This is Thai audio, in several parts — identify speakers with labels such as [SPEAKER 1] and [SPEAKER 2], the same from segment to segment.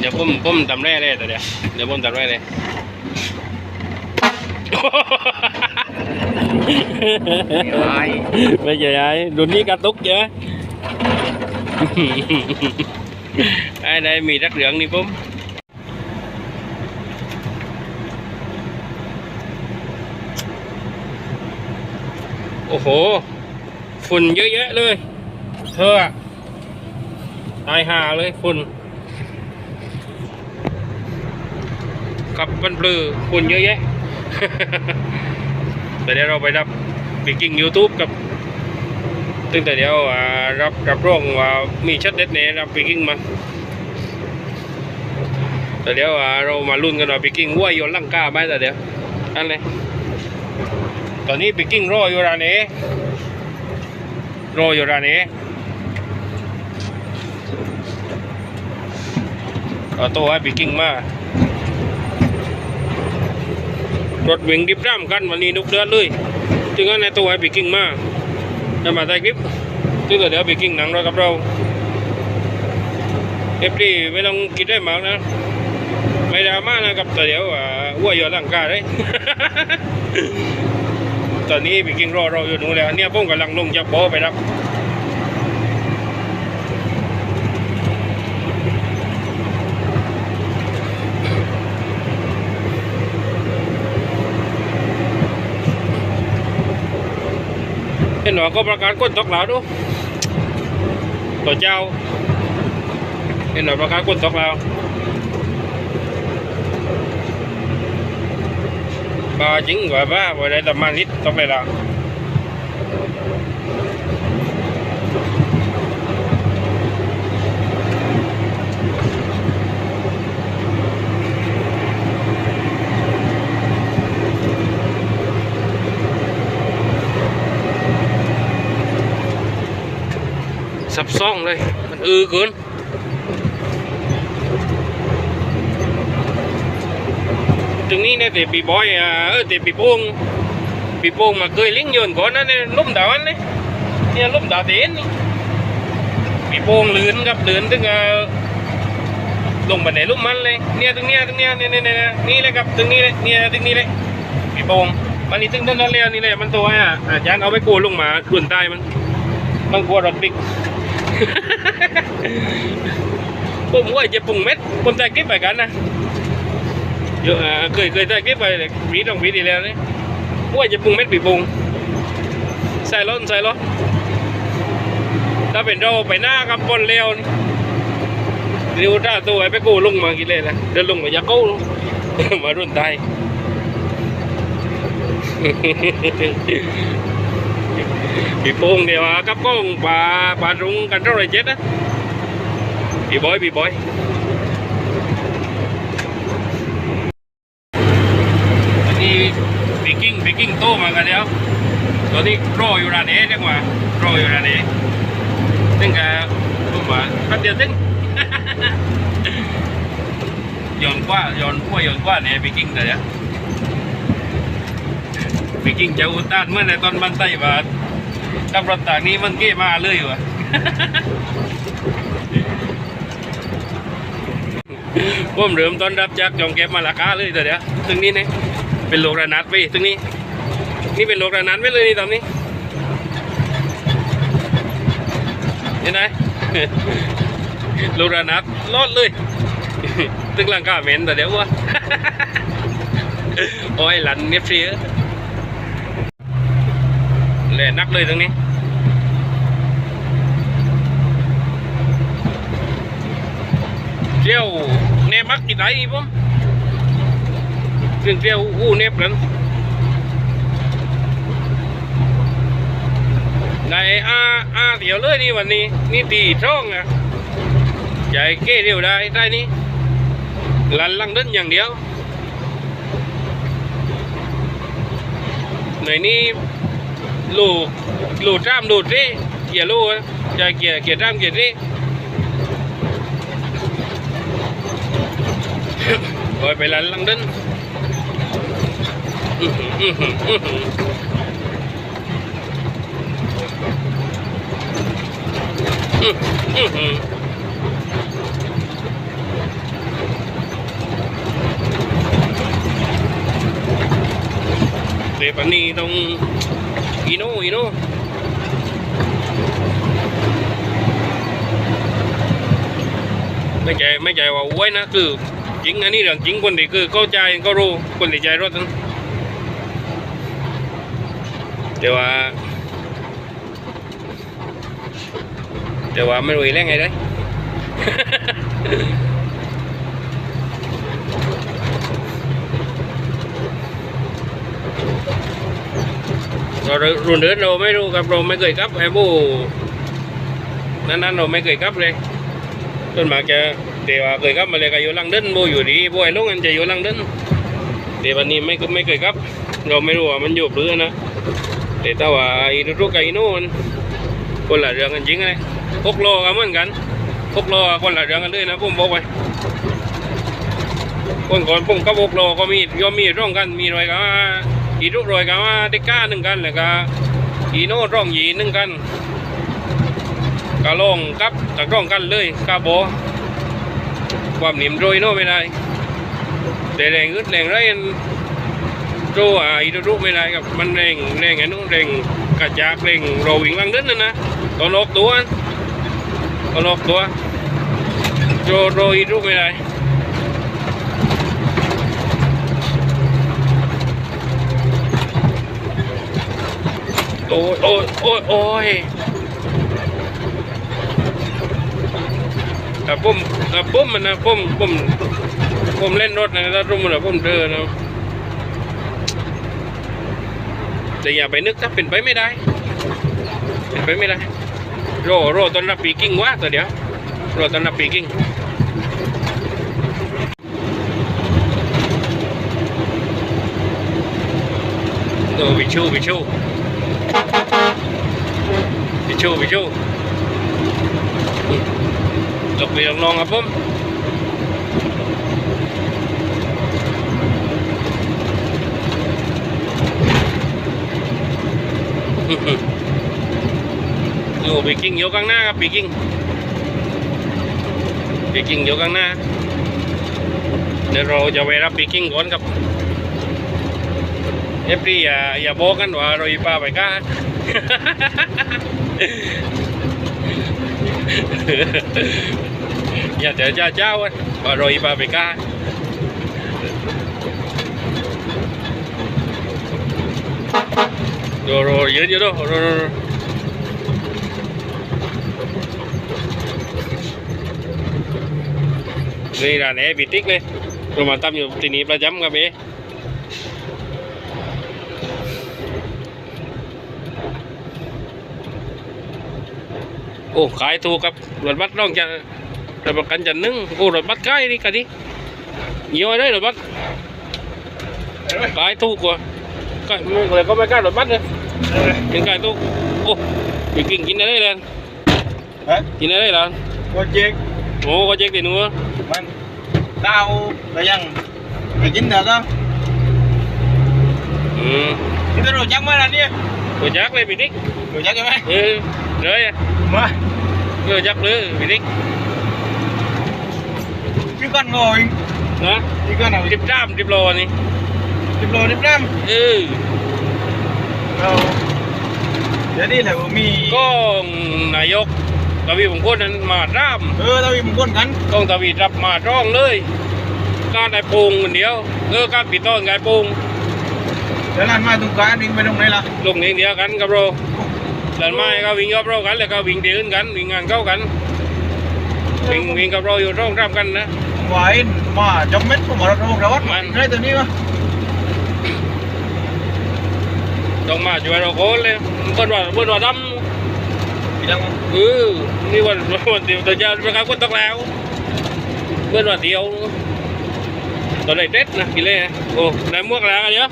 [SPEAKER 1] เดี๋ยวผมผมทำแร่เลยแต่เดี๋ยวเดี๋ยวผมทำแร่เลย
[SPEAKER 2] ไอ้
[SPEAKER 1] ไม่ใช่ไอ้รุ่นนี้กระตุกใช่ไหมไอ้ได้มีรักเหลืองนี่ผมโอ้โห ฝุ่นเยอะแยะเลย เธออะตายห่าเลยฝุ่น กับบันปลือฝุ่นเยอะแยะ แต่เดี๋ยวเราไปรับปีกิ้งยูทูบกับตึงแต่เดี๋ยวอ่ารับรับรองว่ามีชัดเด็ดเนี่ยรับปีกิ้งมาแต่เดี๋ยวอ่าเรามาลุ้นกันว่าปีกิ้งวัวโยนลังกาไหมแต่เดี๋ยวอันเลยตอนนี้ปีกิ้งรออยู่ร้านเอรออยู่ร้านเอเอาตัวให้ปีกิ้งมา รถวิ่งดิบร่ำกันวันนี้นุกเดือดเลยจึงงั้นในตัวให้ปีกิ้งมาจะมาถ่ายคลิปซึ่งเดี๋ยวปีกิ้งหนังเรากับเราเอฟดีไม่ต้องคิดได้มากนะ ไม่ดราม่านะครับแต่เดี๋ยวอ่าวัวอยู่หลังกาเลยตอนนี้ปีกิ้งรอเราอยู่นู่นแล้วเนี่ยผมกำลังลงจากบ่อไปรับ ห็นหนอก็ประกาศก้นตกแล้วดูตัวเจ้า เห็นหนอประกาศก้นตกแล้วบาจิงกว่าบ้าบ่ได้ตะมานิดตกเลยละ ซ่องเลย มันอือเกินตรงนี้เนี่ยแต่ปีบอยอะเออแต่ปีโป้งปีโป้งมาเคยลี้ยงโยนก่อนนะเนี่ยลุ่มดาวันนี่เนี่ยลุ่มดาวเต็นนี่ปีโป้งลื่นครับลื่นถึงอะลงไปในลุ่มมันเลยเนี่ยตรงเนี้ยตรงเนี้ยเนี่ยเนี่ยเนี่ยนี่เลยครับตรงนี้เลยเนี่ยตรงนี้เลยปีโป้งมันนี่ตึงต้นนั้นเลยนี่เลยมันตัวอะอาจารย์เอาไปกูลงมาดุนใต้มันมันกลัวรถบิ๊ก ผมว่าจะปรุงเม็ดผมจะเก็บไปกันนะเยอะอะเคยเคยได้เก็บไปเลยปีสองปีที่แล้วนี่ว่าจะปรุงเม็ดปีปรุงใส่ร้อนใส่ร้อนถ้าเป็นเราไปหน้ากับบนเร็วนี่เร็วถ้าตัวไอ้ไปกู้ลงมากินเลยนะเดินลงมาอยากู้มารุ่นไทย ปีโป้งเดี๋ยวกับก้องปลาปลารุงกันเท่าไหรเจ็ดนะปีบอยปีบอยอันนี้ปีกิ้งปีกิ้งโตมา กันเจ้านเอซึ่งก็ผมว่าแป๊บเดียวตึ้งย้อนกว่าย้อนกว่าย้อนกว่าเนี่ยปีกิ้งเนี่ยปีกิ้งจะอุตันเมื่อในตอนมันไต้ว่ากับรถต่างนี้มันเก้มาเลยวะผมเริ่มต้นรับจากจองเก็บมาราคาเลยแต่เดี๋ยวตรงนี้เนี่ยเป็นโลกระนาดไปตรงนี้ นี่เป็นโลกระนาดไปเลยนี่ตอนนี้เห็นไหมโลกระนาดรอดเลยตึงหลังกาเหม็นแต่เดี๋ยววะโอ้ยหลันเนฟเฟีย แหล่นักเลยตรงนี้เที่ยวเนมักกี่ไหนอีผมเที่ยวเที่ยวอู้เนบกั ลูลูจ้ามลูเร่เกียร์ลูจะเกี่ยเกี่ยร์จ้ามเกี่ยร์เร่โอยไปลันลังดินเดี๋ยวปนี้ต้อง อีโน่อีโน่ไม่ใจไม่ใจว่าอวยนะคือจริงอันนี้เรื่องจริงคนที่คือเข้าใจก็รู้คนที่ใจรถนั้นแต่ว่า แต่ว่าไม่รู้อีกแล้วไงได้เรารุ่นเดินเราไม่รู้ครับเราไม่เคยครับไอ้บูนั้นๆเราไม่เคยครับเลยต้นหมากจะเดี๋ยวเคยครับมาเลยก็อยู่ลังเดินบูอยู่ดีบูไอ้ลุงมันจะอยู่ลังเดินเดี๋ยววันนี้ไม่ไม่เคยครับ เราไม่รู้ว่ามันอยู่หรือนะแต่ถ้าว่าอ้ทุกไอ้นู่นคนละเรื่องกันจริงเลยพกโลก็เหมือนกันพกโลคนละเรื่องกันเลยนะผมบอกไว้คนก่อนผมกับพกโลก็มียอมมีร่องกันมีรอยก็ อีรูปรอยกันว่าได้ก้าหนึ่งกันแล้วก็อีโน่ร่องหยีหนึ่งกันก็ลงกับจากร่องกันเลยกาโบความหนิมโรยโน่ไม่ได้แต่แรงอึดแรงไรโจอะอีรูปไม่ได้ครับมันแรงแรงไอ้นู้นแรงกระจากแรงโรวิ่งลังดินนั่นนะตอนออกตัวตอนออกตัวโจโรยอีรูปไม่ได้ โอ้ยโอ้ยโอ้ยโอ้ยแต่ผมแต่ผมมันนะผมผมผมเล่นรถนะแล้วรุ่มนะผมเดินนะแต่อย่าไปนึกถ้าเป็นไปไม่ได้ เป็นไปไม่ได้ โรโรตอนรับปีกิ้งวะตัวเดียวโรตอนรับปีกิ้งโอ้วิชูวิชู วิชูวิชูจบไปลองครับผมอยู่ปีกิ้งอยู่ข้างหน้าครับปีกิ้งปีกิ้งอยู่ข้างหน้าเดี๋ยวเราจะไปรับปีกิ้งก่อนครับ เอฟรีอย่าอย่าบอกกันว่าเราอีป้าไปก้าอย่าเดี๋ยวจะเจ้า โอ้ขายถูกครับรถบัสน้องจะรถบัสกันจันนึ่งโอ้รถบัสใกล้นี่กันดิเยี่ยมเลยรถบัสขายถูกกว่าใกล้ไม่เลยก็ไม่กล้ารถบัสเลยเป็นขายถูกโอ้ไปกินกินอะไรเลย
[SPEAKER 2] ฮะ
[SPEAKER 1] กินอะไรล่ะ
[SPEAKER 2] โปรเจกต์
[SPEAKER 1] โอ้ก็เจ๊กติหนู
[SPEAKER 2] มันดาวแล้วยังไปกินเถอะก็
[SPEAKER 1] อืม
[SPEAKER 2] ที่ตำรวจจักมาแล้วเนี่ย
[SPEAKER 1] ตัวจักเลยพี่นิก
[SPEAKER 2] ตำรวจจักใช่ไหม
[SPEAKER 1] เออ เลยอะ
[SPEAKER 2] มา
[SPEAKER 1] เออจักเลยพี่นิก
[SPEAKER 2] พี่ก้อนงอย
[SPEAKER 1] นะ
[SPEAKER 2] พี่ก้อนเอา
[SPEAKER 1] ดิบจ้ามดิบโลนี่
[SPEAKER 2] สิบโลนิบน้
[SPEAKER 1] เออำ
[SPEAKER 2] เราเดี๋ยวนี้แหละผมมี
[SPEAKER 1] ก็นายกตวีผมคนนั้นมาร่าม
[SPEAKER 2] เออเรามีมุมก้นกัน
[SPEAKER 1] ต้องตวีรับมาร้องเลยการได้ปรุงคนเดียวเออการปิดต้นการปรุง
[SPEAKER 2] เดี๋ยวร้านมาตรงกลางนี่ไปตรงไหนล่ะ
[SPEAKER 1] ลงเองเดียวกันกับเราหลานไม้ก็วิ่งกับเรากันแล้วก็วิ่งเดียวกันวิ่งงานเข้ากันวิ่งวิ่งกับเราอยู่ร่องร่ำกันนะ
[SPEAKER 2] หวายมาจมเม็ดผมมาเราโรคเราวัด
[SPEAKER 1] มัน
[SPEAKER 2] ใช่ตัวนี้วะ
[SPEAKER 1] ต้องมาช่วยเราโคนเลยเปิ้นว่าเปิ้นว่าด
[SPEAKER 2] พี่ดังำ
[SPEAKER 1] เออนี่วันวันเดียวตัวเจ้าประกาศคนตกแล้วเปิ้นว่าเดียวตัวไหนเด็ดนะกินเลยนะโอ้นายมวกแล้วกันเยอะ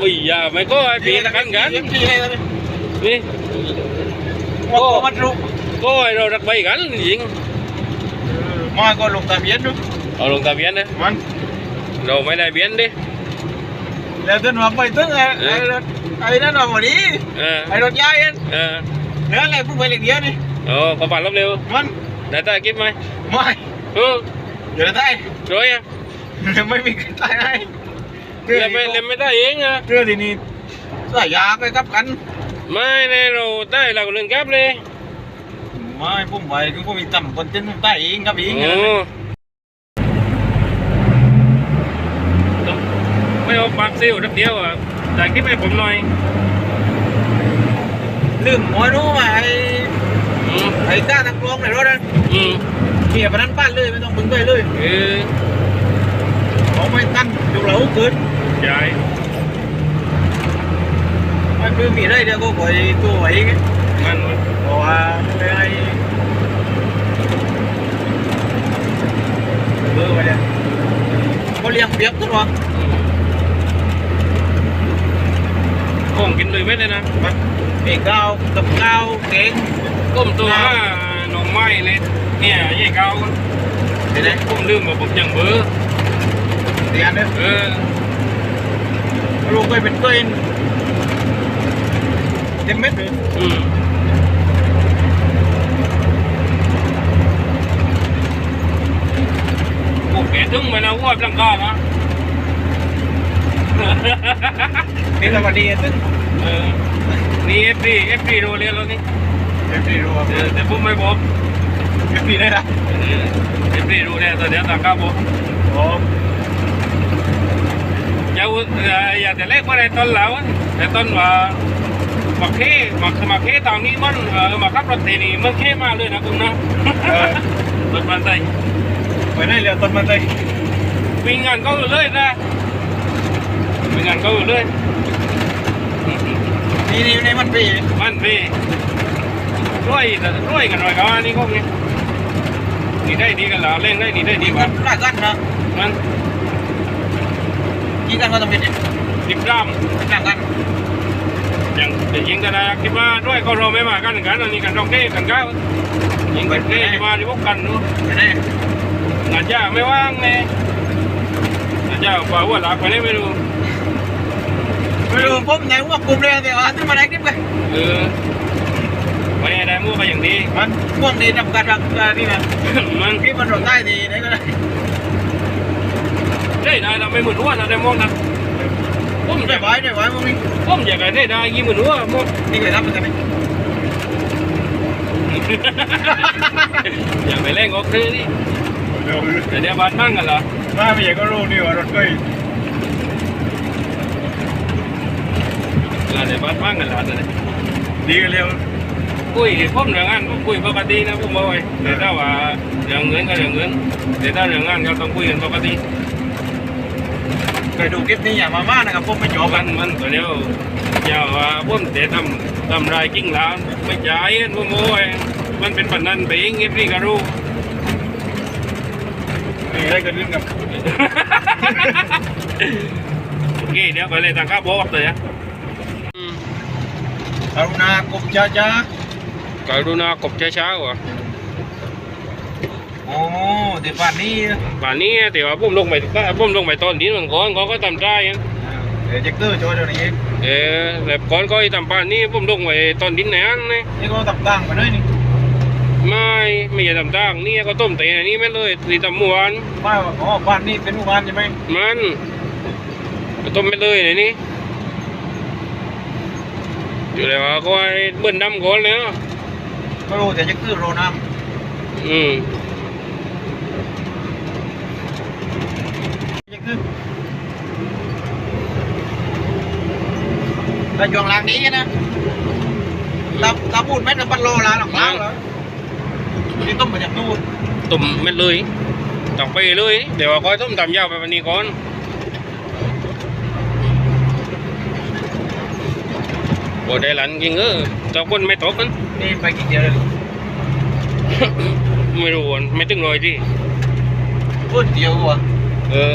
[SPEAKER 1] อุ้ยอย่าไม่ก็ไอ้ปีกันกัน
[SPEAKER 2] พี่อะไรตัว นี้
[SPEAKER 1] นี่
[SPEAKER 2] โอ้มันรู้
[SPEAKER 1] ก็ไอ้เรารักใบกันจริง
[SPEAKER 2] มาก็ลงทะเบียนดู
[SPEAKER 1] เอาลงทะเบียนนะ
[SPEAKER 2] มัน
[SPEAKER 1] เราไม่ได้เบียนดิ
[SPEAKER 2] แล้วต้นมาไปตึ้งไอ้ไอ้รถไอ้นั่นมาพอดี
[SPEAKER 1] เออ
[SPEAKER 2] ไอ้รถย้ายนั่น
[SPEAKER 1] เออ
[SPEAKER 2] เนื้ออะไรพูดไปเล็กเดียวนี่
[SPEAKER 1] โอ้ขอผ่านรอบเร็ว
[SPEAKER 2] มัน
[SPEAKER 1] ได้ตากินไหม
[SPEAKER 2] ไม่
[SPEAKER 1] เออ
[SPEAKER 2] เดี๋ยวได้
[SPEAKER 1] รวยอะ
[SPEAKER 2] ไม่มีใครตายให้เรื่อง
[SPEAKER 1] เล่นไม่เล่นไม่ได้เองอะ
[SPEAKER 2] เรื่องที่นี่สายยาไปกับกัน
[SPEAKER 1] ไม่ในเราได้เราเรื่องแก๊บเลย
[SPEAKER 2] ไม่ผมไปคือผมมีต่ำคนเต้นผมใต้เองครับเอง
[SPEAKER 1] โอ้ไม่เอาปากซิลทักเดียวอะแต่คลิปให้ผมหน่อย
[SPEAKER 2] ลืมหัวนู้มาไอ้
[SPEAKER 1] อืม
[SPEAKER 2] ไอ้ก้านักร้องในรถนั้น
[SPEAKER 1] อืม
[SPEAKER 2] เขี่ยไปนั้นป้านเลยไม่ต้องมึงไปเลย
[SPEAKER 1] เออ
[SPEAKER 2] เขาไม่ตั้นอยู่เหลาเกิน
[SPEAKER 1] ใช่
[SPEAKER 2] มันคือมีได้เดียวก็ปล่อยตัวไว้ไง
[SPEAKER 1] มัน
[SPEAKER 2] เพราะว่าไม่ให้เบอร์ไว้เนี่ยเขาเลี้ยงเปียกตัว
[SPEAKER 1] ก้มกินเลยไม่ได้นะ
[SPEAKER 2] มันเอกข้าวกับข้าวเก่ง
[SPEAKER 1] ก้มตัวหน่อไม้เลยเนี่ยยี่เกา
[SPEAKER 2] เห็น ไหม
[SPEAKER 1] ก้มลืมมาผมยังเบอร์
[SPEAKER 2] เตียนเนี่ย
[SPEAKER 1] เออ
[SPEAKER 2] ลูกเคยเป็นตัวเองเต็มเม็ดเลย
[SPEAKER 1] อืมโอ้แกถึงมา นะว่าจังกานะ
[SPEAKER 2] นี่สวัสดีซึ่ง
[SPEAKER 1] เออนี่เอฟดีเอฟดีโรเรียนแล้วนี่
[SPEAKER 2] เอฟซีรู้ว่า
[SPEAKER 1] เออแต่ผมไม่ มาในต้นแล้วอะแต่ต้นว่ามาเคมามาเคตอนนี้มันเออมาขับรถเทนี่มันเคมากเลยนะคุณนะ
[SPEAKER 2] เออ
[SPEAKER 1] รถมันใจ
[SPEAKER 2] ไปไหนเร็วต้นมันเลย
[SPEAKER 1] วิ่งงานก็อยู่เลยนะวิ่งงานก็อยู่เลย
[SPEAKER 2] นี่นี่นี่มันปี
[SPEAKER 1] มันพี่ร้อยแต่ร้อยกันหน่อยก็อันนี่ก็มีนี่ได้ดีกันแล้วเล่นได้นี่ได้ดี
[SPEAKER 2] นี่
[SPEAKER 1] ก
[SPEAKER 2] มั
[SPEAKER 1] ว่าน
[SPEAKER 2] หลายกันนะ
[SPEAKER 1] มัน
[SPEAKER 2] กี่กันก็ต้องเป็นนี่
[SPEAKER 1] ดิบด้าม
[SPEAKER 2] หลังกัน
[SPEAKER 1] อ ย่างแต่ยิงกันนะคิดว่าด้วยก็เราไม่มากันกันอันนี้กันต้องเก้กันก้าวยิงกันเก้ที่มาที่พวกกันนู้
[SPEAKER 2] ไปไหน
[SPEAKER 1] งานยากไม่ว่างแน่งานยากกว่าว่าหลักไปไหนไม่รู้
[SPEAKER 2] ไม่รู้ผมไหนว่ากลุ่มเลยแต่ว่าที่มาไหนคลิปกัน
[SPEAKER 1] เออไปได้มั่วไปอย่างดี
[SPEAKER 2] มันพวกนี้ทำการรักษานี่นะ
[SPEAKER 1] มัน
[SPEAKER 2] คลิปมันโดนใต้ดีไหนก็ได้
[SPEAKER 1] ได้ได้เราไม่เหมือนว่านะได้มองนะ ผมอ
[SPEAKER 2] ได้
[SPEAKER 1] ยาก
[SPEAKER 2] ไว้ได้ไว้พวกนี้
[SPEAKER 1] ผมอยากได้ได้ยี่เหมือนว่าหมด
[SPEAKER 2] นี่เคยทำเหมือนกันไหม
[SPEAKER 1] อย่าไปเล่นก็คือนี่แต่เดี๋ยวบ้านมั่งกันเหรอ
[SPEAKER 2] มาไม่ใช่ก็รู้นี่ว่ารถเคย
[SPEAKER 1] เดี๋ยวบ้านมั่งกันเหรอเนี่ย
[SPEAKER 2] ดีกันเร็ว
[SPEAKER 1] คุยผมเรื่องงานผมคุยปกตินะผมบอกไว้แต่ถ้าว่าเรื่องเงินก็เรื่องเงินแต่ถ้าเรื่องงานก็ต้องคุยกันปกติ
[SPEAKER 2] เคยดูคลิปนี้อย่ามาม่านะครับผมไม่จบ
[SPEAKER 1] มั
[SPEAKER 2] กัน
[SPEAKER 1] นมันตัวเดียวอย่าว่าผมแต่ทำทำรายกิ้งหลานไม่จ่ายผมโอ้ยมันเป็นปันนั้นไปเองเงี้ยพี่ก็รู้
[SPEAKER 2] มีอะไรเกิดขึ้นกับ
[SPEAKER 1] โอเคเดี๋ยวไปเลยทางข้าวบอกเลยอะอืม
[SPEAKER 2] กรุณากบจ้าจ้าก
[SPEAKER 1] รุณากบช้าๆว่ะ
[SPEAKER 2] โอ้เดี๋ยวป่านนี้
[SPEAKER 1] ป่านนี้แต่ว่าผมลงไปผมลงไปตอนนี้มันก่อนเขาก็ทำได้อะ
[SPEAKER 2] เดี๋ยวเจ็คเตอร์โชว์เดี๋ยวนี้
[SPEAKER 1] เออแบบก่อนก็ทำป่านนี้ผมลงไปตอนดินไหนอันนี่
[SPEAKER 2] นี่ก็ตับตั้งไปเลยนี่
[SPEAKER 1] ไม่ไม่ใช่ทำตั้งนี่ก็ต้มเตะอันนี้ไม่เลยตีตำมวน
[SPEAKER 2] ว่าอ๋อบ้านนี้เป็นหมู่บ้านใช่ไหม
[SPEAKER 1] มันก็ต้มไม่เลยไหนนี่อยู่แล้วก็ไอ้เบิ้ลดำก่อนเลยอะ
[SPEAKER 2] ก็รู้แต่เจ็คเตอร์โรน้
[SPEAKER 1] อืมำ
[SPEAKER 2] เจ็คเตอร์ แต่ช่วงหลังนี้นะตาตาพูดแม่นกับปันโลลาหลังล้างแล้วนี่ต้มมาจากนู่น
[SPEAKER 1] ต้มไม่เลยต้องไปเลย เดี๋ยวก็ต้มตำยาวไปวันนี้ก่อนโอ้ได้หลันจริงเออเจ้าคนไม่ตกนั้น
[SPEAKER 2] นี่ไปกี่เดือนเลย
[SPEAKER 1] ไม่รู้อะไม่ถึงร้อยดิ
[SPEAKER 2] พูดเดียวว่ะ
[SPEAKER 1] เออ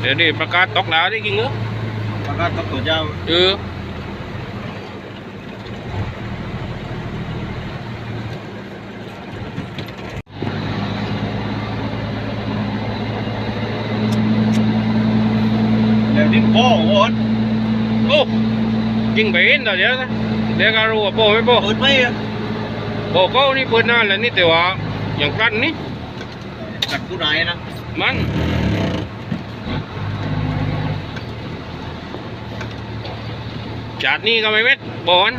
[SPEAKER 2] เล
[SPEAKER 1] ยแต่คนไม่ตกมันวิ่งไปนี่ต่างต่างรถไม่เตี้ยนะต่างเดือนนั้นผมบอกเลยว่า
[SPEAKER 2] อย่างนี้ว่า
[SPEAKER 1] เหยียบเหยียบเกตรองเบิ้ลดูเดือนหยอดรองเบิ้ลเรือดูเดี๋ยวนี้ประกาศตกดาวได้จริงเหรอ
[SPEAKER 2] มันก็ต้องตัวเจ้า
[SPEAKER 1] เออ
[SPEAKER 2] เดี๋ยวนี้พ่อโอน
[SPEAKER 1] โอ้ยิงไปเห็นแต่เดี๋ยวนะเดี๋ยวก็รู้ว่าโป้ไม่โป้
[SPEAKER 2] เปิดไม่อะ
[SPEAKER 1] โป้เขานี่เปิดนานแล้วนี่แต่ว่าอย่างกลั้นนี่
[SPEAKER 2] กัดผู้นายนะ
[SPEAKER 1] มัน จาดนี่ก็ไม่เม็ดบอน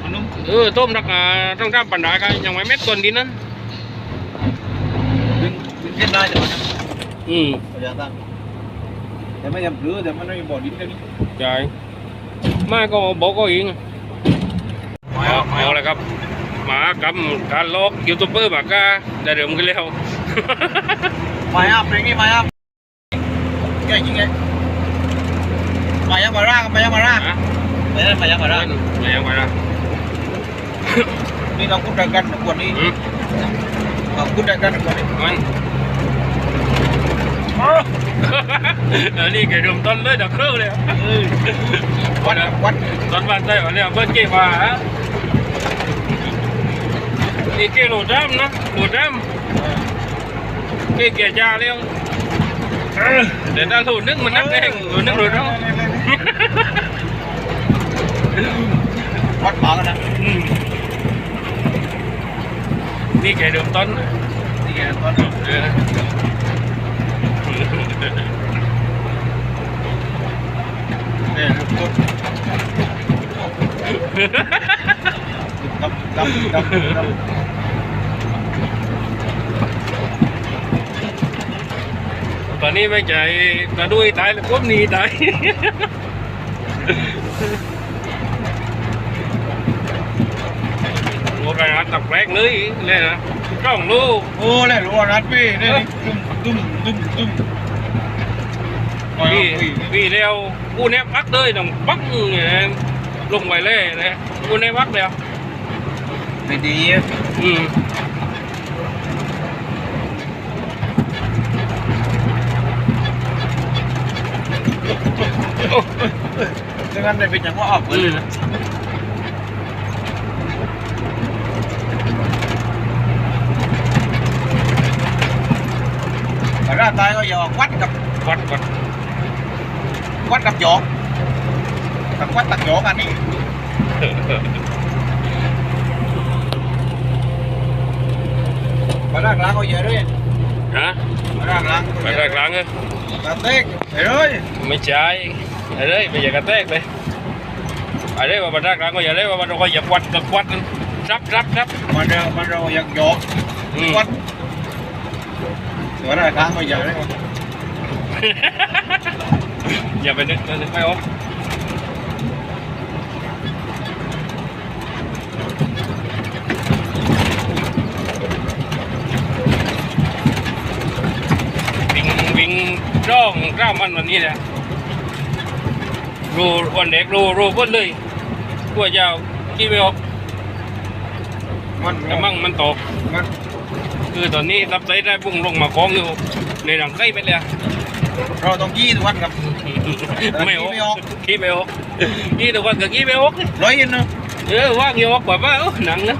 [SPEAKER 2] มันนุ่ม
[SPEAKER 1] เออต้มรักอ่าต้องทำปัญหากันยังไม่เม็ดก่อนดีนั้น
[SPEAKER 2] ดึงดึงเส้นได้แต่มันนะ
[SPEAKER 1] อืม
[SPEAKER 2] พยายามตั้งแต่ไม่ยำหรือแต่มันไม่บ่อดินเดี๋ยวนี้
[SPEAKER 1] ใช่ไม่ก็บอกก็เอง
[SPEAKER 2] ไม่
[SPEAKER 1] เอา
[SPEAKER 2] เอาไม่
[SPEAKER 1] เอา
[SPEAKER 2] เอา
[SPEAKER 1] เลยครับหมากำการลอกยูทูบเบอร์หมากาได้เริ่มกันแล้ว
[SPEAKER 2] ไม่เอาเพลงนี้ไม่เอาแก่จริงไงไม่เอามาร่างไม่เอามาร่าง
[SPEAKER 1] ฮะ
[SPEAKER 2] ไม่ได้ไม่เอามาร่าง
[SPEAKER 1] ไม่ยังไงล่ะ
[SPEAKER 2] นี่เราพูดกันกวนนี้
[SPEAKER 1] อืม
[SPEAKER 2] เราพูดกันกวนนี้
[SPEAKER 1] มันอันนี้แกเริ่มต้นเลยดักเครื่องเลย
[SPEAKER 2] วัดวัด
[SPEAKER 1] ตอนบ้านได้วันนี้เพิ่ง เก็บมาฮะนี่เกโลดำนะโลดำเกเกียจ้าแล้วเออเดี๋ยวถ้าโลนึกมันนักแดงโลนึกโลดำ
[SPEAKER 2] วัดปากกันนะ
[SPEAKER 1] อืมนี่แกเริ่มต้น
[SPEAKER 2] นี่ไงตอน
[SPEAKER 1] เออ
[SPEAKER 2] เนี่ยกดดำดำดำดำ
[SPEAKER 1] ตอนนี้ไม่ใจกระดุยตายแล้วปุ๊บหนีตายโอ้กระหันตักแรกเลยเลยนะกล้องลูก
[SPEAKER 2] โอ้เลยรู้ว่านัดพี่นี่ตุ้มตุ้มตุ้มตุ้ม
[SPEAKER 1] พี่พี่เร็วกูเนี้ยพักเลยต้องปักอย่างนี้ลงไปเลยนะกูเนี้ยพักเดียว
[SPEAKER 2] ไม่ดี
[SPEAKER 1] อืม
[SPEAKER 2] ดังนั้นได้เป็นอย่างว่าออกเล
[SPEAKER 1] อื
[SPEAKER 2] ย
[SPEAKER 1] ม
[SPEAKER 2] นะแต่ร่างกายก็อย่าวัดกับ
[SPEAKER 1] วัดวัด
[SPEAKER 2] วัดกับหย อกกับวัดตักหยอกอันนี้มาร่างล้างก็เยอะเลย
[SPEAKER 1] ฮะ
[SPEAKER 2] มาร่างล้าง
[SPEAKER 1] ไปได้กลางเลย
[SPEAKER 2] ตาเต็กไปเลย
[SPEAKER 1] ไม่ใช่ไปเลยไปอย่ากระแทกเลยไปเลยว่าบันได้กลางก็อย่าเลยว่าบันก็อย่าวัดกับวัดรับรับรับ
[SPEAKER 2] มันเรามันเราอยากหยอก
[SPEAKER 1] อืม
[SPEAKER 2] วัดส่วนร่างล้างก็เยอะเลย
[SPEAKER 1] อย่าไปนึกนึกไม่ออกวิ่งวิ่งร่องกล้ามันวันนี้นะรูวันเด็กรูรูพ้นเลย กลัวจะคิดไม่ออก
[SPEAKER 2] มัน
[SPEAKER 1] แต่มั่งมันตก
[SPEAKER 2] มัน
[SPEAKER 1] คือตอนนี้รับไซได้พุ่งลงมากองอยู่ในหลังไส้ไปเลย
[SPEAKER 2] เราต้องยี่ทุกวันครับ
[SPEAKER 1] ไม่อ
[SPEAKER 2] ขี้ไม่อ
[SPEAKER 1] อ
[SPEAKER 2] อก
[SPEAKER 1] กขี้ไม่ออกขี้ตัวกันกับขี้ไม่ออก
[SPEAKER 2] ร้อยยินนะ
[SPEAKER 1] เออว่างอยู่ออกแบบว่าเออหนังนะ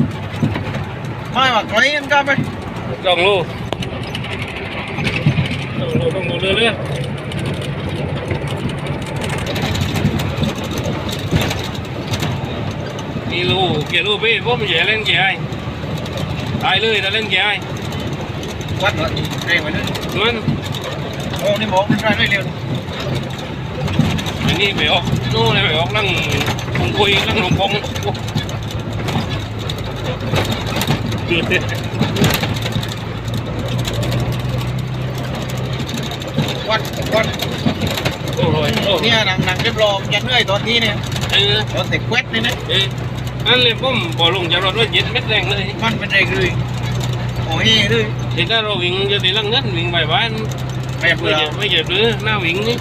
[SPEAKER 2] ไม่ว่าร้อยยินก็ไป
[SPEAKER 1] ลองลูลองลูลองลูเรื่อยๆ นี่ลูเกี่ยวลูพี่ผมอย่าเล่นเกี่ยไอ้ตายเลยถ้าเล่นเกี่ยไอ้
[SPEAKER 2] วัดเหรอเร่งไปเลย
[SPEAKER 1] มัน
[SPEAKER 2] โอ้นี่บอกมันได้ไม่เร็ว
[SPEAKER 1] อันนี้ไปออกนู่นเลยไปออกนั่งคงคุยนั่งลงกองโอ้
[SPEAKER 2] วัดวัด
[SPEAKER 1] โอ้ยโอ้ย
[SPEAKER 2] เนี่ยหนังหนังเรียบร้อยยันเหนื่อยตอนที่เนี่ย
[SPEAKER 1] เออ
[SPEAKER 2] ตอนเสร็จแควดนี่นะ
[SPEAKER 1] เออ อันเลยผมพอลงจากรถว่าเย็นเม็ดแรงเลย
[SPEAKER 2] มันเป็นเองเลยโอ้ยเลย
[SPEAKER 1] thì ta rồi วิ่งจะตีลังเงินวิ่งไปบ้าน
[SPEAKER 2] ไม่เบื่
[SPEAKER 1] ไม่
[SPEAKER 2] อ
[SPEAKER 1] เจ็บไม่เจ็บหรือหน้าวิ่งนี่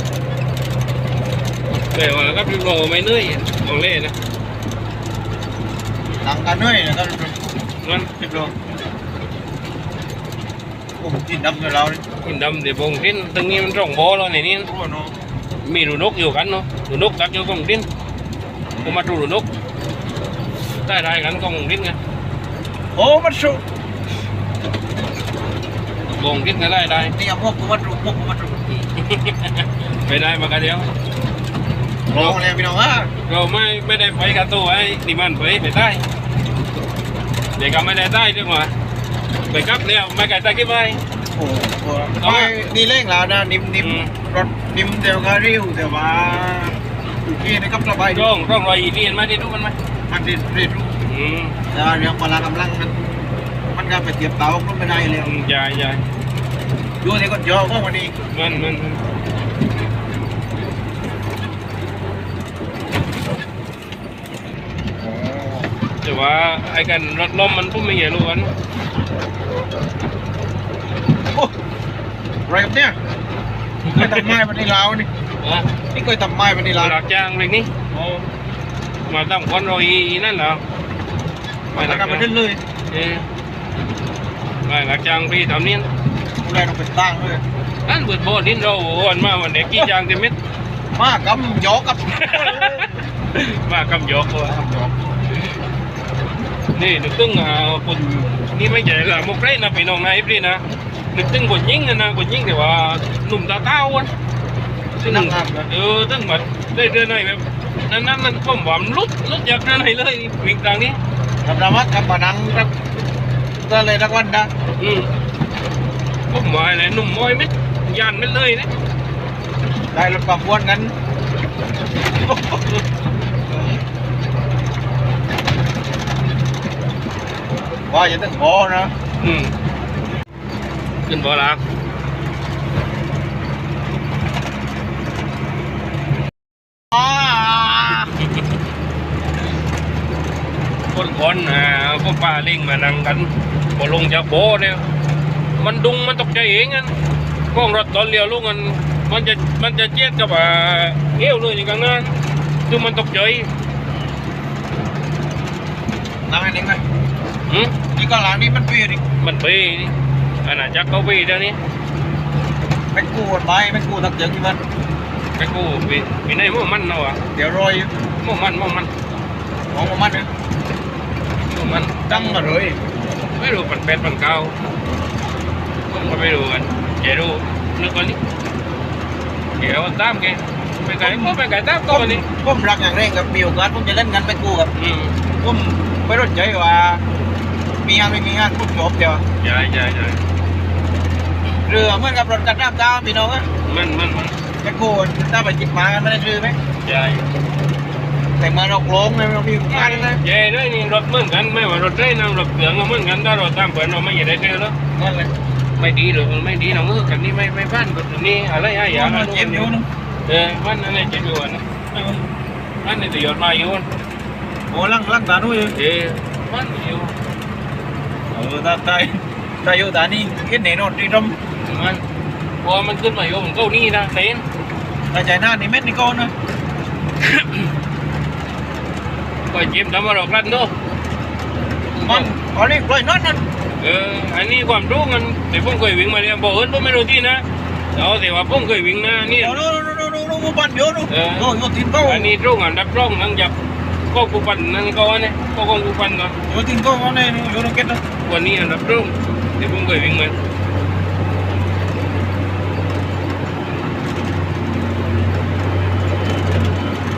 [SPEAKER 1] แต่ว่าก็พี่โรไม่เหนื่อยของเล่นะ
[SPEAKER 2] หนังกันเหนื่อยนะครับ
[SPEAKER 1] มัน
[SPEAKER 2] เรียบร้อยโอ้ที่ดำกับเราเลย
[SPEAKER 1] กินดำเดี๋ยวบงกินตึงนี้มันร่องโบแล้วในนี้
[SPEAKER 2] โอ้โห
[SPEAKER 1] มีรูนกอยู่กันเนาะรูนกตักอยู่กองดินผมมาดูรูนก ได้ได้กันกองดินไง
[SPEAKER 2] โอ้มันสุ
[SPEAKER 1] กองดินก็ได้ได้
[SPEAKER 2] นี่เอาพวกกูมันรุพวกกูมันรุ
[SPEAKER 1] ไปได้มากันเดียว
[SPEAKER 2] ลองเลยพี่น้องอะ
[SPEAKER 1] เราไม่ไม่ได้ไปกับตัวไอ้ที่มันไปไปใต้เด็กก็ไม่ได้ใต้ด้วยมาไปกลับเนี่ยไม่ไกลใต้กี่ไป
[SPEAKER 2] โอ้โหไม่นี่เร่งแล้วนะนิ่มนิ่ม
[SPEAKER 1] อืม
[SPEAKER 2] รถนิ่มเดี๋ยวก็ริ้วเดี๋ยวว่าอยู่ที่นะครับสบายดี
[SPEAKER 1] ร่องร่องรอยอีเรียนมาได้ดูมันไหม
[SPEAKER 2] มันเรียนเรียนรู้
[SPEAKER 1] อืม
[SPEAKER 2] แต่ว่าเรื่องพละกำลังมันมันก็ไปเทียบเตาก็ไม่ได้เลย
[SPEAKER 1] ใหญ่ใหญ่
[SPEAKER 2] อยู่ที่คนเยอะก็วันนี้
[SPEAKER 1] มันมันแต่ว่าไอ้กันรถล้มมันพุ่งไม่ใหญ่รู้กัน
[SPEAKER 2] โอ้อะไรกับเนี่ยเคยทำไม้วันนี้ลาวนี่
[SPEAKER 1] อะ
[SPEAKER 2] นี่เคยทำไม้วันนี้ลาว
[SPEAKER 1] หลักจ้างเล็กนี่
[SPEAKER 2] โอ้
[SPEAKER 1] มาตั้งคนรอยอีนั่นเหรอ
[SPEAKER 2] มาทำกันไปเรื่อย
[SPEAKER 1] เออไม่หลักจ้างพี่ทำนี่
[SPEAKER 2] ๆดูแลต้องเป็นตั้งด้วย
[SPEAKER 1] อันเปิดโบดินเราวันมาวันเด็กกี่จ้างเต็มเม็ด
[SPEAKER 2] มากำยอกับ
[SPEAKER 1] มากำยกว่ะ
[SPEAKER 2] กำยอ
[SPEAKER 1] นี่นึกตึ้งอ่าคนนี่ไม่ใหญ่ละมุกไรนะพี่น้องนายพี่นะนึกตึ้งคนยิงนะนะคนยิงแต่ว่าหนุ่มตาเต้าอะตึ้งเออตึ้งแบบได้เดินไหนแบบ นั้นนั้นมันผมหวานลุดลุดจากเดินไหนเลยวิ่งทางนี้
[SPEAKER 2] กับรามัดกับปานังกับก็เลยทักวันนะ
[SPEAKER 1] อืมผมว่าอะไรหนุ่มมอยเม็ดยันเม็ดเลยนะ
[SPEAKER 2] ได้รถความวนกันว่าอย่าตึงโบนะ
[SPEAKER 1] อืมขึ้นบ่ละ
[SPEAKER 2] อ้า
[SPEAKER 1] คนคนอ่าพวกป้าเล่งมานั่งกันพอลงจากโบเนี่ย มันดุงมันตกใจเองกันกล้องรถตอนเลี้ยวลงกันมันจะมันจะเจ็ดกับอ่าเอวเลยอย่างนั้นคือมันตกใจ
[SPEAKER 2] นั่งอันนี้ไหม
[SPEAKER 1] อืม
[SPEAKER 2] นี่ก็หลังนี้มันเปลี่ยนอีก
[SPEAKER 1] มันไปอาณาจักรเขาไปเดี๋ยวนี้
[SPEAKER 2] ไปกู้กันไปไปกู้ตักเจิงที่มัน
[SPEAKER 1] ไปกูไปไปในหมู่มันเนาะวะ
[SPEAKER 2] เดี๋ยวรอย
[SPEAKER 1] หมู่มันหมู่มัน
[SPEAKER 2] ของมันเนี่ย
[SPEAKER 1] ห มู่มัน
[SPEAKER 2] ตั้งมาเลย
[SPEAKER 1] ไม่รู้ปันเป็ดปันเก้าผมก็ไม่รู้กันเดี๋ยวดูนึกก่อนนี่เดี๋ยวตามแกไปไกลก็ไปไกลตามก็วันนี้
[SPEAKER 2] ผมรักอย่างเร่งกับมีโอกาสผมจะเล่นกันไปกู้กับ
[SPEAKER 1] อืม
[SPEAKER 2] ผมไม่รู้ใจว่า มีงานไม่มีงานพูดจบเดียว
[SPEAKER 1] ใช่ใช่ใช่
[SPEAKER 2] เรือเหมือนกับรถกันน้ำตามพี่น้องอะ
[SPEAKER 1] มันมันมัน
[SPEAKER 2] จะกู้ถ้าไปจิบมากันไม่ได้ซื้อไหม
[SPEAKER 1] ใช่
[SPEAKER 2] แต่มาเราโกงเลยเรามีงานเลย
[SPEAKER 1] ใช่ด้วยนี่รถเหมือนกันไม่ว่ารถเร่นรถเสืองก็เหมือนกันถ้ารถตามเปิดเราไม่อยากได้เจอแล้ว
[SPEAKER 2] นั่นเลย
[SPEAKER 1] ไม่ดีหรือไม่ดีน้องเออกันนี่ไม่ไม่บ้านกับนี่อะไรอะไรอย่าง
[SPEAKER 2] มันเจ็บอยู่นะ
[SPEAKER 1] เออบ้านอะไรเจ็บอยู่นะบ้านในตัวหยดมาอยู่
[SPEAKER 2] โอ้ลังลังตาด้วย
[SPEAKER 1] เออบ้านอยู่
[SPEAKER 2] เออตาตายตายอยู่ตานี่เห็นไหนนอนดีดม
[SPEAKER 1] มันพอมันขึ้นมาอยู่มันก็นี่นะเต้น
[SPEAKER 2] ตาใจหน้านี่เม็ดนี่ก้อนนะ
[SPEAKER 1] ก็จิ้มทำมาหลอกลั่นเนาะ
[SPEAKER 2] มันเอานี่ปล่อยนอนนั่น
[SPEAKER 1] เอออันนี้ความรู้กันแต่ผมเคยวิ่งมาเรียนบอกเอิญผมไม่รู้ที่นะเอาแต่ว่าผมเคยวิ่งนะนี่
[SPEAKER 2] โอ้โหโอ้โหโอ้โหโอ้โหบ้านเดียวนู่น
[SPEAKER 1] เออ
[SPEAKER 2] โอ้โหทิ้งเขา
[SPEAKER 1] อันนี้ตรงอันดับตรงหลังจากก็กูปันนั่นก็ว่าเนี่ยก็กองกูปันก่อน
[SPEAKER 2] โอ้ทิ้งเขาเขาเนี่ยอยู่ตรงเก็ตนะ
[SPEAKER 1] วันนี้อันดับตรงแต่ผมเคยวิ่งมา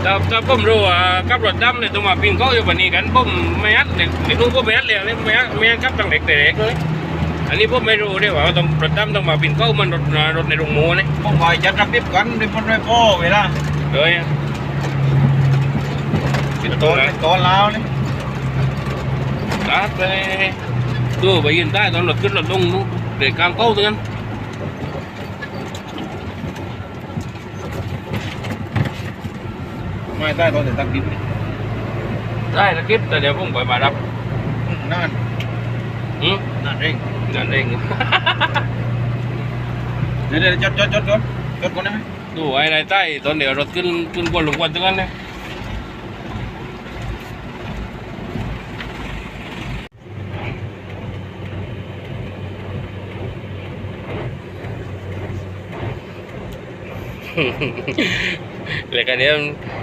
[SPEAKER 1] ถ้าถ้าผมรู้ว่าขับรถดำเนี่ยต้องมาปีนเขาอยู่วันนี้กันผมไม่อัดเด็กเด็กนู้นผมไม่อัดเลยไม่อัดไม่อัดขับตั้งเด็กแต่เด็กเลยอันนี้ผมไม่รู้ด้วยว่าต้องรถดำต้องมาปีนเขามันรถรถในโรงหมูนี่
[SPEAKER 2] ผมว่าจะรับเรียบกันด้วยคนด้วยพ่อเวลา
[SPEAKER 1] เลยปิด
[SPEAKER 2] ตั
[SPEAKER 1] ตัวว
[SPEAKER 2] เป็
[SPEAKER 1] นะ
[SPEAKER 2] นตัวลาวนี่
[SPEAKER 1] ตัดไปตัวไปยืนใต้ตอนรถขึ้นรถลงนู้นเด็กกลางเขาตรงนั้น
[SPEAKER 2] ไม่ได้ตัวเด็กตักดินนี่
[SPEAKER 1] ได้ละคิดแต่เดี๋ยวผมไปมารับ
[SPEAKER 2] อืมนั่น
[SPEAKER 1] อืม
[SPEAKER 2] นั่นเอง
[SPEAKER 1] นั่นเอง
[SPEAKER 2] เดี๋ยวเดี๋ยวจดจดจดจดจดก่อนได้ไหม
[SPEAKER 1] ดูไอ้ไรใต้ตอนเดี๋ยวรถขึ้นขึ้นบนหลงวันตรงนั้นเลยแล้วก็เดี๋ยวยูทูบอ่าทิ้งกันไม่ตายกุ้งไงตายกับไว้ไอ้ดังกลัวปิดกลัวไม่ได้มัน
[SPEAKER 2] ไปว่างอีกเดี๋ยว
[SPEAKER 1] นะ
[SPEAKER 2] เดีย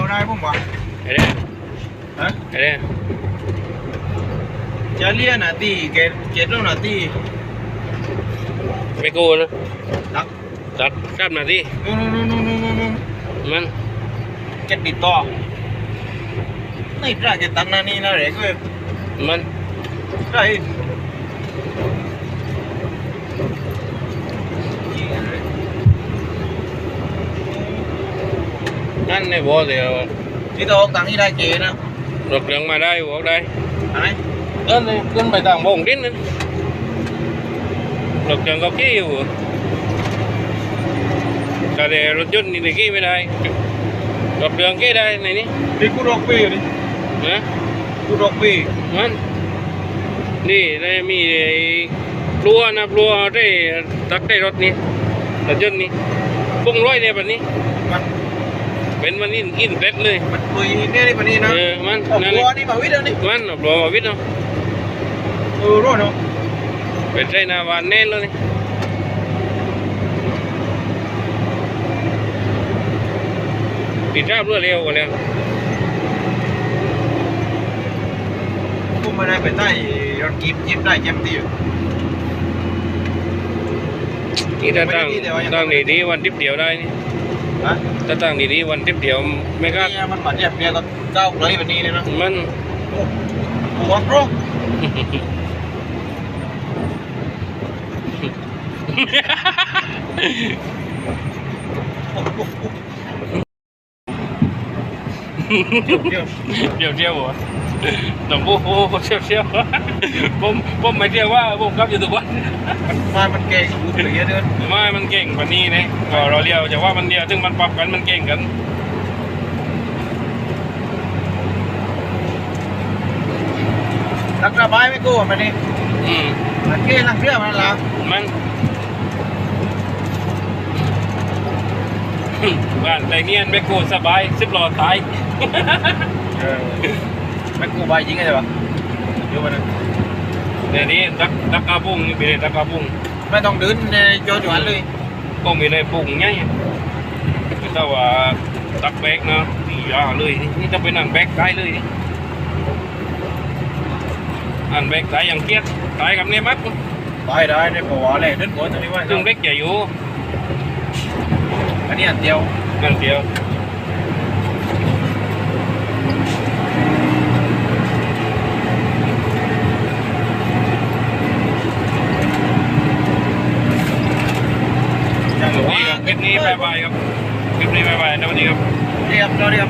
[SPEAKER 2] วได้ผมว่า
[SPEAKER 1] ไอ้เนี่ย
[SPEAKER 2] ฮะ
[SPEAKER 1] ไอ้เนี่ย
[SPEAKER 2] จะเลียนอะตีเกตเกตแล้วน่ะตี
[SPEAKER 1] ไม่โกูนะ
[SPEAKER 2] ตัก
[SPEAKER 1] ตัดกลับมาที่
[SPEAKER 2] นู่นนู่นนู่นนู่นนู่นนู่น
[SPEAKER 1] มัน
[SPEAKER 2] เกตติดต่อนี่พระเกตตันนานี่นะเด็กเว้ย
[SPEAKER 1] มัน
[SPEAKER 2] ใช่
[SPEAKER 1] นั่นในบ่อ
[SPEAKER 2] กนะ
[SPEAKER 1] รถเรืองมาได้บอกได้
[SPEAKER 2] อะไร
[SPEAKER 1] เอิ้นเลยขึ้นไปต่างวงดิ้นนั่นรถเรืองก็กี้อยู่แต่เดี๋ยวรถยนต์นี่กี้ไม่ได้รถเรืองกี้ได้ในนี้
[SPEAKER 2] นี่กูรอกปีนี่
[SPEAKER 1] นะ
[SPEAKER 2] กูรอกปี
[SPEAKER 1] มันนี่ได้มีไอ้ปลัวนะปลัวได้ตักได้รถนี่รถยนต์นี่ปุ้งร้อยเนี่ยแบบนี้
[SPEAKER 2] มัน
[SPEAKER 1] เป็นมันอินอินเต็ดเลย
[SPEAKER 2] มันปุยเนี่ยนี่ปนี่นะ
[SPEAKER 1] เออมัน
[SPEAKER 2] ผม
[SPEAKER 1] นั่น
[SPEAKER 2] ก
[SPEAKER 1] แห
[SPEAKER 2] ลัว
[SPEAKER 1] ละ
[SPEAKER 2] นี่มาวิทย์แล้วนี่
[SPEAKER 1] มันปลัวมาวิทย์เนาะ
[SPEAKER 2] เออรู้เนาะ
[SPEAKER 1] เป็นใจนาวานแน่นเลย ติดราบรวดเร็วกว่าแล้ว
[SPEAKER 2] กูไม่ได้ไปใต้รถกิฟยิบได้เจ็บตี
[SPEAKER 1] นี่ถ้าตั้ง
[SPEAKER 2] ไม่ได้ดีแต่ว่ายัง
[SPEAKER 1] ตั้งดีๆวันทิพเดียวได้นี่
[SPEAKER 2] ฮะ
[SPEAKER 1] ถ้าตั้งดีๆวันทิพเดียวไม่กล้า
[SPEAKER 2] เนี่ยมันมาเจ็บเนี่ยก็เจ้าเลยแบบนี้เลยนะ
[SPEAKER 1] มัน
[SPEAKER 2] หัวโปรเดี๋ยว
[SPEAKER 1] เที่ยวเที่ยวหัวหนุ่มโอ้โหเที่ยวเที่ยวผมผมไม่เที่ยวว่าผมครับอยู่ทุกวัน
[SPEAKER 2] มามันเก่งกูเหลือเดือน
[SPEAKER 1] ไม่มันเก่งกว่านี้นะก็เราเรียวจะว่ามันเดียวซึ่งมันปรับกันมันเก่งกัน
[SPEAKER 2] รักระบายไม่กู้มันนี่
[SPEAKER 1] อืม
[SPEAKER 2] มันเก่งนักเรียนมันละ
[SPEAKER 1] มัน บ้านไรเนียนไม่กูสบายสิบล้อตาย
[SPEAKER 2] ไม่กู้ใบยิงไงวะเดี๋ยวมัน
[SPEAKER 1] เดี๋ยวนี้ตักตักกาบุ้งนี่เป็นตักกาบุ้ง
[SPEAKER 2] ไม่ต้องเดินในโจจวนเลย
[SPEAKER 1] ก็มีเลยบุ้งไงคือถ้าว่าตักแบกนะนี่ยาเลยนี่จะเป็นอันแบกตายเลยนี่อันแบกตายอย่างเกียดตายกับเนี่ยมัด
[SPEAKER 2] ได้ได้ได้ปะวะเลยเดินหัวตัวนี้ไว้
[SPEAKER 1] ซึ่งแบกใหญ่อยู่
[SPEAKER 2] อันนี้อันเดียว
[SPEAKER 1] นั่นเดียวคลิปนี้บายบายครับ คลิปนี้บายบายนะวันนี้ครับ
[SPEAKER 2] เรียบเรียบ